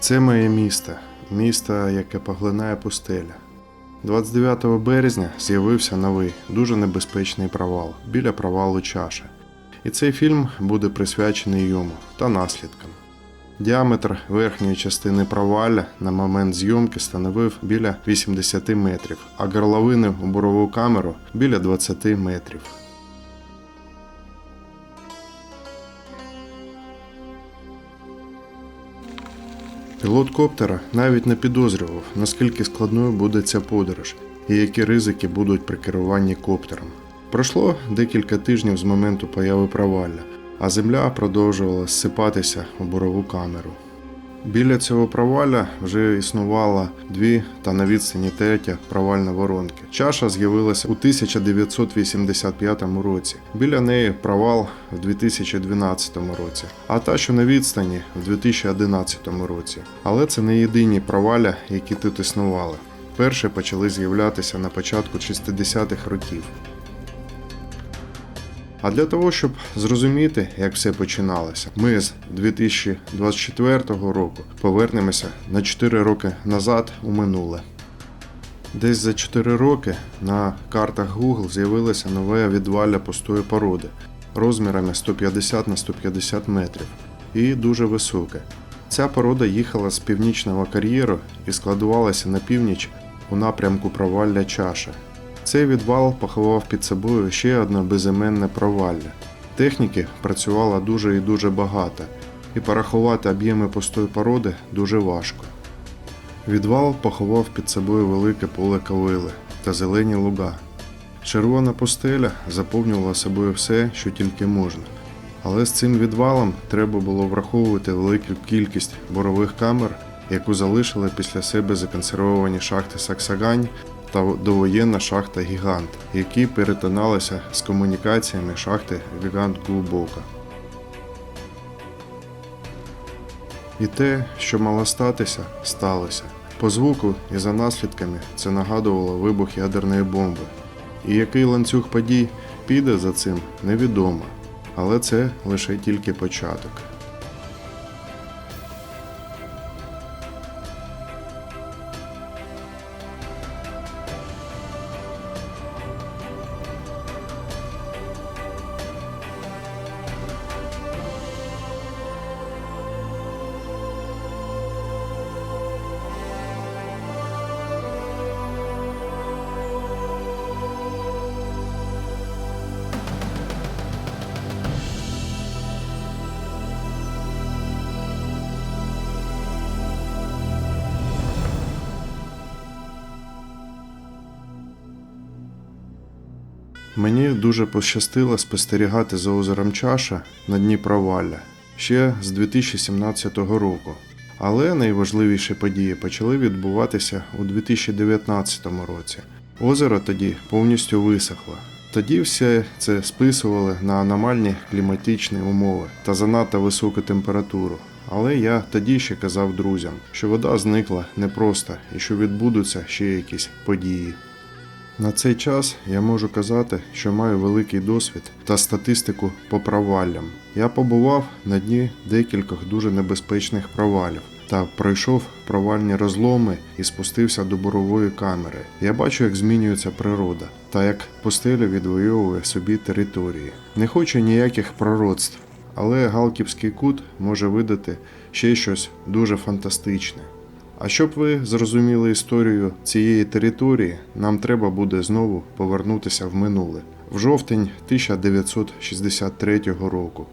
Це моє місто, місто, яке поглинає пустеля. 29 березня з'явився новий, дуже небезпечний провал біля провалу чаша. І цей фільм буде присвячений йому та наслідкам. Діаметр верхньої частини провалля на момент зйомки становив біля 80 метрів, а горловини у бурову камеру біля 20 метрів. Пілот коптера навіть не підозрював, наскільки складною буде ця подорож і які ризики будуть при керуванні коптером. Пройшло декілька тижнів з моменту появи провалля, а земля продовжувала зсипатися у бурову камеру. Біля цього провалля вже існувало дві та на відстані третя провальна воронки. Чаша з'явилася у 1985 році. Біля неї провал в 2012 році, а та, що на відстані в 2011 році. Але це не єдині проваля, які тут існували. Перші почали з'являтися на початку 60-х років. А для того, щоб зрозуміти, як все починалося, ми з 2024 року повернемося на 4 роки назад у минуле. Десь за 4 роки на картах Google з'явилося нове відвалля пустої породи розмірами 150 на 150 метрів і дуже високе. Ця порода їхала з північного кар'єру і складувалася на північ у напрямку провалля чаші. Цей відвал поховав під собою ще одне безіменне провалля. Техніки працювало дуже і дуже багато, і порахувати об'єми пустої породи дуже важко. Відвал поховав під собою велике поле кавили та зелені луга. Червона пустеля заповнювала собою все, що тільки можна. Але з цим відвалом треба було враховувати велику кількість борових камер, яку залишили після себе законсервовані шахти Саксагань та довоєнна шахта Гігант, які перетиналися з комунікаціями шахти Гігант Глубока. І те, що мало статися, сталося. По звуку і за наслідками це нагадувало вибух ядерної бомби. І який ланцюг подій піде за цим, невідомо. Але це лише тільки початок. Мені дуже пощастило спостерігати за озером Чаша на дні провалля ще з 2017 року. Але найважливіші події почали відбуватися у 2019 році. Озеро тоді повністю висохло. Тоді все це списували на аномальні кліматичні умови та занадто високу температуру. Але я тоді ще казав друзям, що вода зникла непросто і що відбудуться ще якісь події. На цей час я можу казати, що маю великий досвід та статистику по проваллям. Я побував на дні декількох дуже небезпечних провалів та пройшов провальні розломи і спустився до бурової камери. Я бачу, як змінюється природа та як пустеля відвоює собі території. Не хочу ніяких пророцтв, але Галківський кут може видати ще щось дуже фантастичне. А щоб ви зрозуміли історію цієї території, нам треба буде знову повернутися в минуле, в жовтень 1963 року.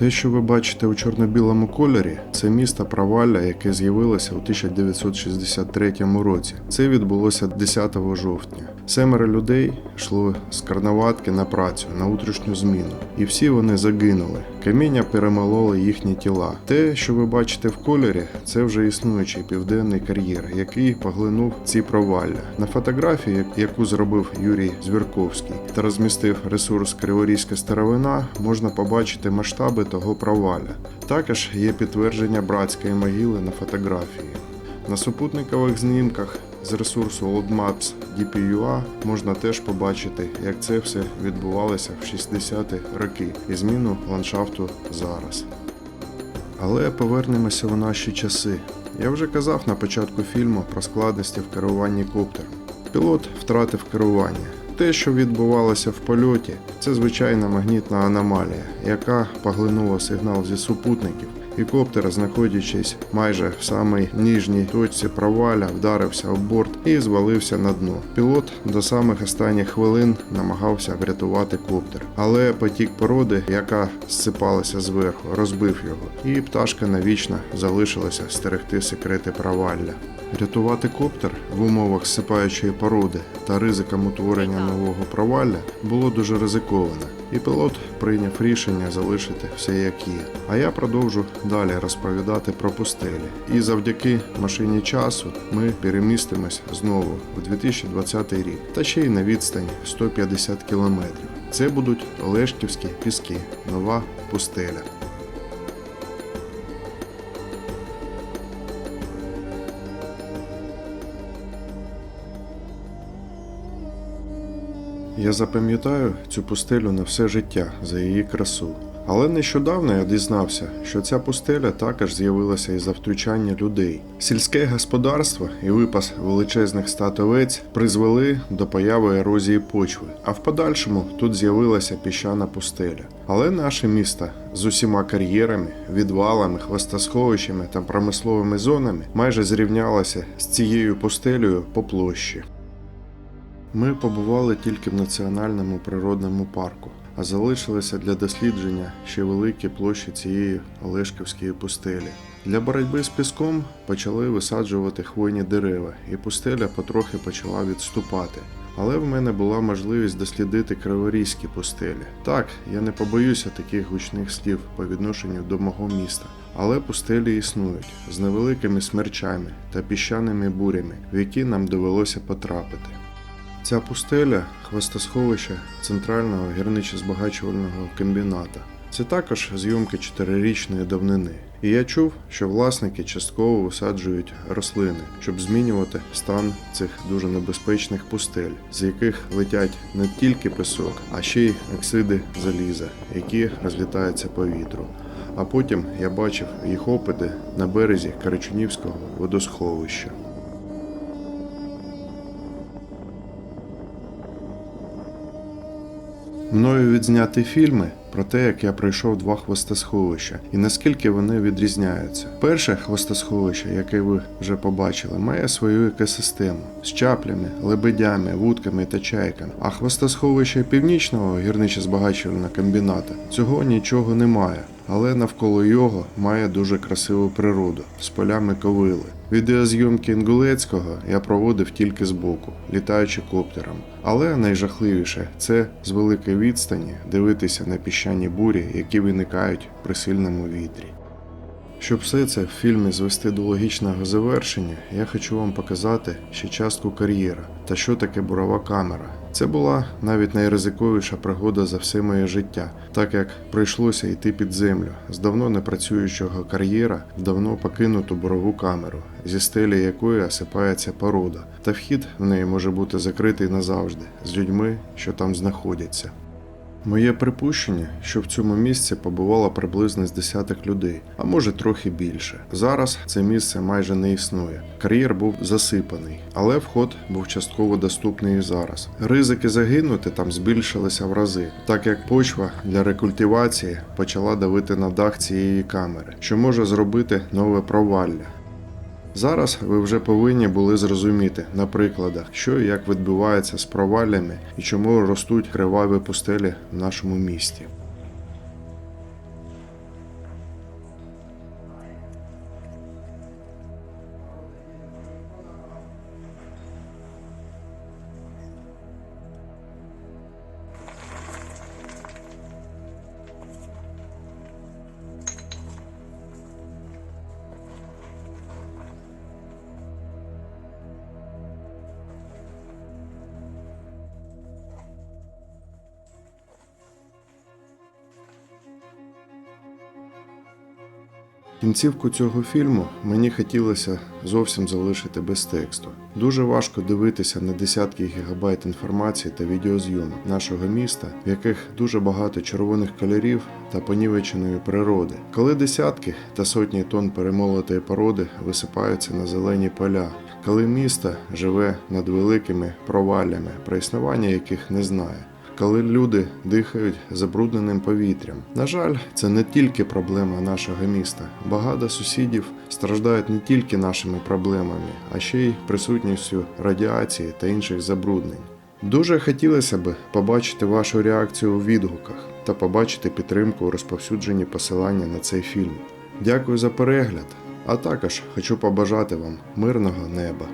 Те, що ви бачите у чорно-білому кольорі, це місто провалля, яке з'явилося у 1963 році. Це відбулося 10 жовтня. Семеро людей йшло з карнаватки на працю на утрішню зміну, і всі вони загинули. Каміння перемололо їхні тіла. Те, що ви бачите в кольорі, це вже існуючий південний кар'єр, який поглинув ці провалля. На фотографії, яку зробив Юрій Звірковський та розмістив ресурс Криворізька старовина, можна побачити масштаби того провалля. Також є підтвердження братської могили на фотографії. На супутникових знімках з ресурсу OldMaps DPUA можна теж побачити, як це все відбувалося в 60-ті роки і зміну ландшафту зараз. Але повернемося в наші часи. Я вже казав на початку фільму про складності в керуванні коптером. Пілот втратив керування. Те, що відбувалося в польоті, це звичайна магнітна аномалія, яка поглинула сигнал зі супутників, і коптер, знаходячись майже в самій ніжній точці проваля, вдарився об борт і звалився на дно. Пілот до самих останніх хвилин намагався врятувати коптер, але потік породи, яка зсипалася зверху, розбив його, і пташка навічно залишилася стерегти секрети провалля. Рятувати коптер в умовах зсипаючої породи та ризиком утворення нового провалля було дуже ризиковано, і пілот прийняв рішення залишити все як є. А я продовжу далі розповідати про пустелі. І завдяки машині часу ми перемістимось знову в 2020 рік, та ще й на відстані 150 кілометрів. Це будуть Олешківські піски, нова пустеля. Я запам'ятаю цю пустелю на все життя за її красу. Але нещодавно я дізнався, що ця пустеля також з'явилася із-за втручання людей. Сільське господарство і випас величезних стад овець призвели до появи ерозії почви, а в подальшому тут з'явилася піщана пустеля. Але наше місто з усіма кар'єрами, відвалами, хвостосховищами та промисловими зонами майже зрівнялося з цією пустелею по площі. Ми побували тільки в національному природному парку, а залишилися для дослідження ще великі площі цієї Олешківської пустелі. Для боротьби з піском почали висаджувати хвойні дерева, і пустеля потрохи почала відступати. Але в мене була можливість дослідити криворізькі пустелі. Так, я не побоюся таких гучних слів по відношенню до мого міста. Але пустелі існують з невеликими смерчами та піщаними бурями, в які нам довелося потрапити. Ця пустеля хвостосховище центрального гірничо-збагачувального комбіната. Це також зйомки чотирирічної давнини. І я чув, що власники частково висаджують рослини, щоб змінювати стан цих дуже небезпечних пустель, з яких летять не тільки пісок, а ще й оксиди заліза, які розлітаються по вітру. А потім я бачив їх опити на березі Карачунівського водосховища. Мною відзняті фільми про те, як я пройшов два хвостосховища і наскільки вони відрізняються. Перше хвостосховище, яке ви вже побачили, має свою екосистему з чаплями, лебедями, вудками та чайками. А хвостосховище північного гірничо-збагачувального комбіната цього нічого немає. Але навколо його має дуже красиву природу з полями ковили. Відеозйомки Інгулецького я проводив тільки збоку, літаючи коптером. Але найжахливіше це з великої відстані дивитися на піщані бурі, які виникають при сильному вітрі. Щоб все це в фільмі звести до логічного завершення, я хочу вам показати ще частку кар'єра та що таке бурова камера. Це була навіть найризиковіша пригода за все моє життя, так як прийшлося йти під землю з давно не працюючого кар'єра давно покинуту борову камеру, зі стелі якої осипається порода, та вхід в неї може бути закритий назавжди з людьми, що там знаходяться. Моє припущення, що в цьому місці побувало приблизно з десяток людей, а може трохи більше. Зараз це місце майже не існує. Кар'єр був засипаний, але вход був частково доступний і зараз. Ризики загинути там збільшилися в рази, так як почва для рекультивації почала давити на дах цієї камери, що може зробити нове провалля. Зараз ви вже повинні були зрозуміти на прикладах, що і як відбувається з проваллями і чому ростуть криваві пустелі в нашому місті. Кінцівку цього фільму мені хотілося зовсім залишити без тексту. Дуже важко дивитися на десятки гігабайт інформації та відеозйомок нашого міста, в яких дуже багато червоних кольорів та понівеченої природи, коли десятки та сотні тонн перемолотої породи висипаються на зелені поля, коли місто живе над великими проваллями, про існування яких не знає коли люди дихають забрудненим повітрям. На жаль, це не тільки проблема нашого міста. Багато сусідів страждають не тільки нашими проблемами, а ще й присутністю радіації та інших забруднень. Дуже хотілося б побачити вашу реакцію у відгуках та побачити підтримку у розповсюдженні посилання на цей фільм. Дякую за перегляд, а також хочу побажати вам мирного неба.